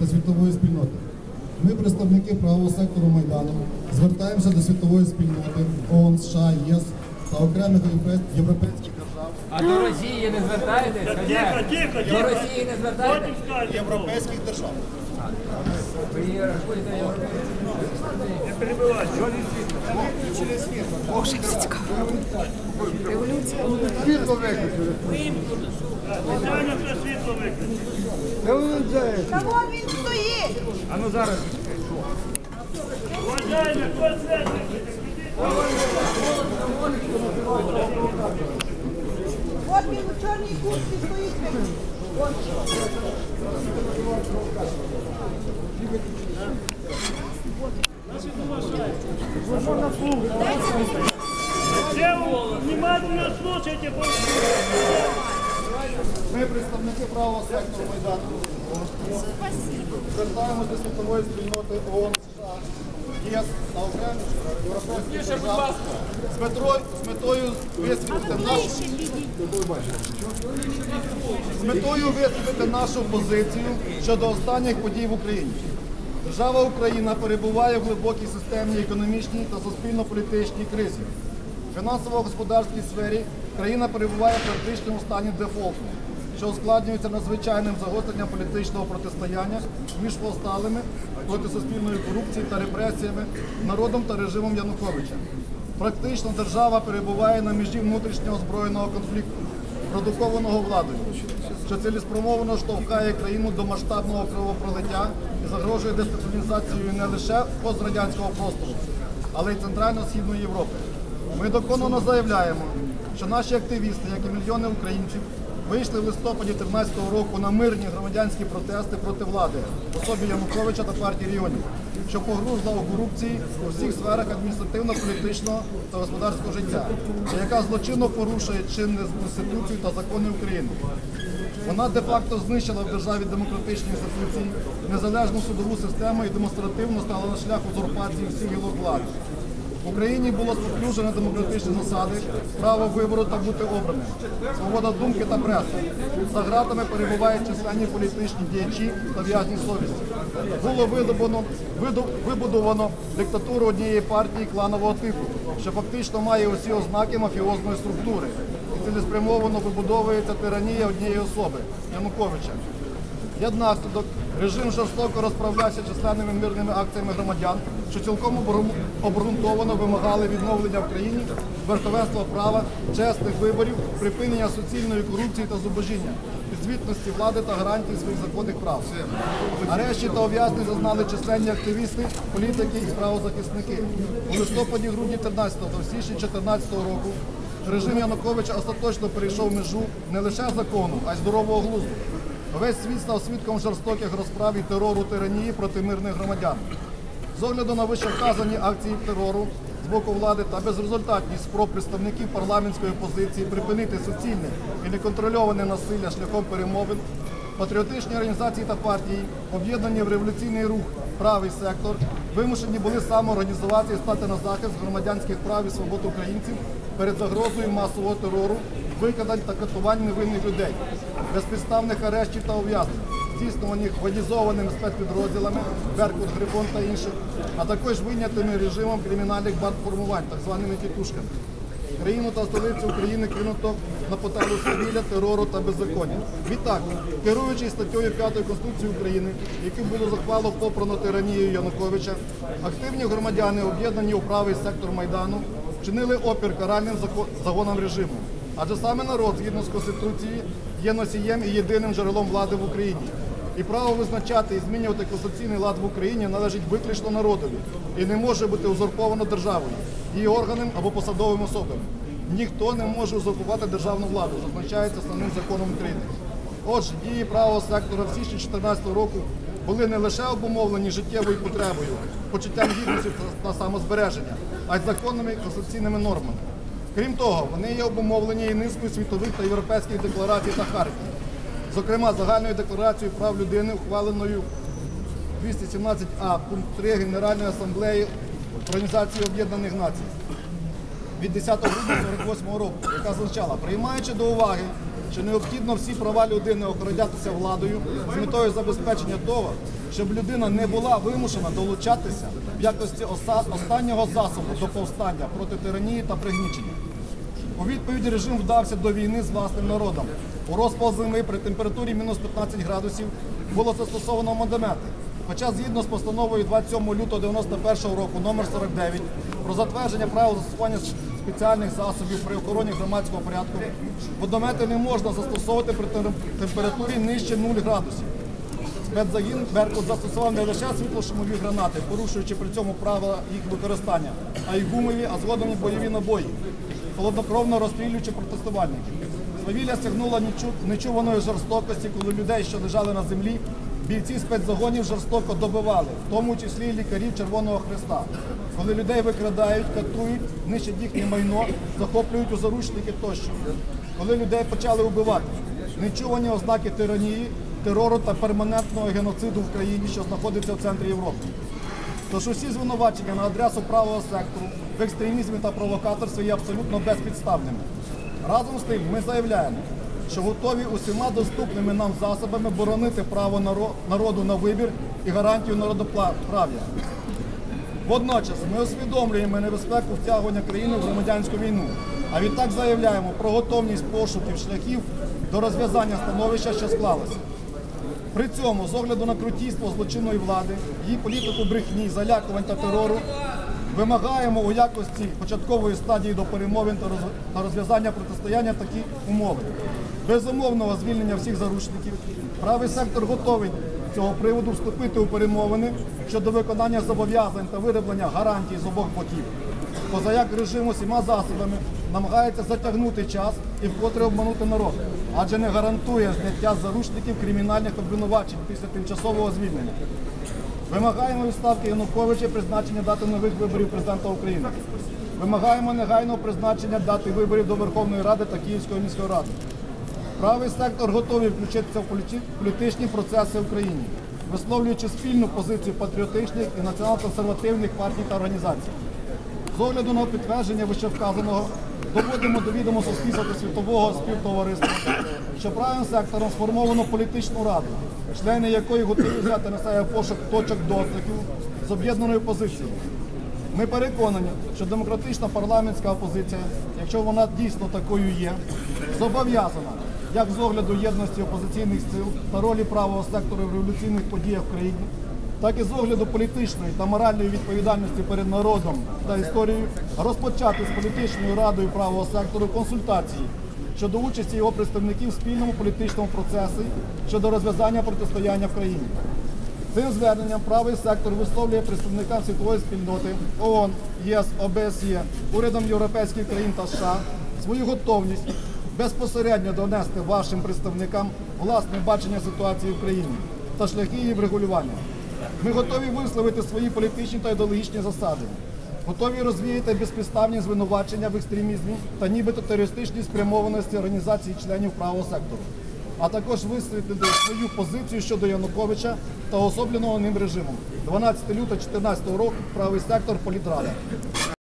та світової спільноти. Ми, представники правого сектору Майдану, звертаємося до світової спільноти ООН, США, ЄС та окремих європейських держав, А до Росії не звертаєтесь? Тихо, Хазяїн? тихо, До. Росії не звертаєтесь? Європейських держав. Ви рахуєте європейською? Не перебивайте. Звичайно, що світло виключить. Та вон він стоїть! А ну зараз. Звичайно, хто? От він у чорній куртці стоїть. От. Все внимательно слушайте, Ми, представники правого сектору Майдану, звертаємося до світової спільноти ООН, США, ЄС та окремих європейських держав з метрою, з метою висвітлити нашу з метою висвітлити нашу позицію щодо останніх подій в Україні. Держава Україна перебуває в глибокій системній економічній та суспільно-політичній кризі. В фінансово-господарській сфері країна перебуває в критичному стані дефолту, що ускладнюється надзвичайним загостренням політичного протистояння між повсталими проти суспільної корупції та репресіями, народом та режимом Януковича. Практично держава перебуває на межі внутрішнього збройного конфлікту, продукованого владою, що цілеспромовно штовхає країну до масштабного кровопролиття загрожує дестабілізацією не лише пострадянського простору, але й Центрально-Східної Європи. Ми доконано заявляємо, що наші активісти, як і мільйони українців, вийшли в листопаді 2013 року на мирні громадянські протести проти влади, в особі Януковича та партії регіонів, що погрузла у корупції у всіх сферах адміністративно-політичного та господарського життя, яка злочинно порушує чинні Конституцію та закони України. Вона де-факто знищила в державі демократичні інституції, незалежну судову систему і демонстративно стала на шлях узурпації всіх гілок влади. В Україні було споплюжено демократичні засади, право вибору та бути обраним, свобода думки та преса. За ґратами перебувають численні політичні діячі та в'язні совісті. Було видобано, виду- вибудовано диктатуру однієї партії кланового типу, що фактично має усі ознаки мафіозної структури. Цілеспрямовано вибудовується тиранія однієї особи Януковича. Як наслідок, режим жорстоко розправлявся численними мирними акціями громадян, що цілком обґрунтовано вимагали відновлення в країні верховенства права, чесних виборів, припинення суцільної корупції та зубожіння, підзвітності влади та гарантії своїх законних прав. Арешті та ув'язнень зазнали численні активісти, політики і правозахисники. У листопаді-грудні 13 та січні 2014 року режим Януковича остаточно перейшов межу не лише закону, а й здорового глузду. Весь світ став свідком жорстоких розправ і терору тиранії проти мирних громадян. З огляду на вищевказані акції терору з боку влади та безрезультатність спроб представників парламентської опозиції припинити суцільне і неконтрольоване насилля шляхом перемовин, патріотичні організації та партії, об'єднані в революційний рух правий сектор, вимушені були самоорганізувати і стати на захист громадянських прав і свобод українців перед загрозою масового терору, викрадань та катувань невинних людей, безпідставних арештів та ув'язнень, здійснюваних воєнізованими спецпідрозділами, Беркут, Грифон та інших, а також вийнятими режимом кримінальних бандформувань, так званими тітушками. Країну та столицю України кинуто на поталу свавілля, терору та беззаконня. Відтак, керуючись статтею 5 Конституції України, яку було захвало попрано тиранією Януковича, активні громадяни, об'єднані у правий сектор Майдану, чинили опір каральним загонам режиму. Адже саме народ, згідно з Конституцією, є носієм і єдиним джерелом влади в Україні. І право визначати і змінювати конституційний лад в Україні належить виключно народові і не може бути узурповано державою, її органам або посадовими особами. Ніхто не може узурпувати державну владу, зазначається основним законом України. Отже, дії правого сектора в січні 2014 року були не лише обумовлені життєвою потребою, почуттям гідності та самозбереження, а й законними конституційними нормами. Крім того, вони є обумовлені і низкою світових та європейських декларацій та хартій. Зокрема, загальною декларацією прав людини, ухваленою 217А, пункт 3 Генеральної асамблеї Організації Об'єднаних Націй від 10 грудня 1948 року, яка означала, приймаючи до уваги що необхідно всі права людини охоронятися владою з метою забезпечення того, щоб людина не була вимушена долучатися в якості останнього засобу до повстання проти тиранії та пригнічення. У відповіді режим вдався до війни з власним народом. У розпал зими при температурі мінус 15 градусів було застосовано мандомети. Хоча згідно з постановою 27 лютого 91 року номер 49 про затвердження правил застосування спеціальних засобів при охороні громадського порядку, водомети не можна застосовувати при температурі нижче 0 градусів. Спецзагін Беркут застосував не лише світлошумові гранати, порушуючи при цьому правила їх використання, а й гумові, а згодом і бойові набої, холоднокровно розстрілюючи протестувальників. Свавілля сягнула нечуваної жорстокості, коли людей, що лежали на землі, бійці спецзагонів жорстоко добивали, в тому числі й лікарів Червоного Христа. Коли людей викрадають, катують, нищать їхнє майно, захоплюють у заручники тощо. Коли людей почали вбивати, нечувані ознаки тиранії, терору та перманентного геноциду в країні, що знаходиться в центрі Європи. Тож усі звинувачення на адресу правого сектору в екстремізмі та провокаторстві є абсолютно безпідставними. Разом з тим ми заявляємо, що готові усіма доступними нам засобами боронити право народу на вибір і гарантію народоправ'я. Водночас ми усвідомлюємо небезпеку втягування країни в громадянську війну, а відтак заявляємо про готовність пошуків шляхів до розв'язання становища, що склалося. При цьому, з огляду на крутійство злочинної влади, її політику брехні, залякувань та терору, вимагаємо у якості початкової стадії до перемовин та розв'язання протистояння такі умови. Безумовного звільнення всіх заручників. Правий сектор готовий з цього приводу вступити у перемовини щодо виконання зобов'язань та вироблення гарантій з обох боків. Позаяк режим усіма засобами намагається затягнути час і вкотре обманути народ, адже не гарантує зняття заручників кримінальних обвинувачень після тимчасового звільнення. Вимагаємо відставки Януковича призначення дати нових виборів президента України. Вимагаємо негайного призначення дати виборів до Верховної Ради та Київської міської ради. Правий сектор готовий включитися в політичні процеси в Україні, висловлюючи спільну позицію патріотичних і націонал-консервативних партій та організацій. З огляду на підтвердження вищевказаного доводимо до відома суспільства та світового співтовариства, що правим сектором сформовано політичну раду, члени якої готові взяти на себе пошук точок дослідів з об'єднаною позицією. Ми переконані, що демократична парламентська опозиція, якщо вона дійсно такою є, зобов'язана як з огляду єдності опозиційних сил та ролі правого сектору в революційних подіях в країні, так і з огляду політичної та моральної відповідальності перед народом та історією розпочати з політичною радою правого сектору консультації щодо участі його представників в спільному політичному процесі щодо розв'язання протистояння в країні. Цим зверненням правий сектор висловлює представникам світової спільноти ООН, ЄС, ОБСЄ, урядом європейських країн та США свою готовність безпосередньо донести вашим представникам власне бачення ситуації в країні та шляхи її врегулювання. Ми готові висловити свої політичні та ідеологічні засади, готові розвіяти безпідставні звинувачення в екстремізмі та нібито терористичній спрямованості організації членів правого сектору а також висвітлити свою позицію щодо Януковича та особленого ним режимом. 12 лютого 2014 року правий сектор Політрада.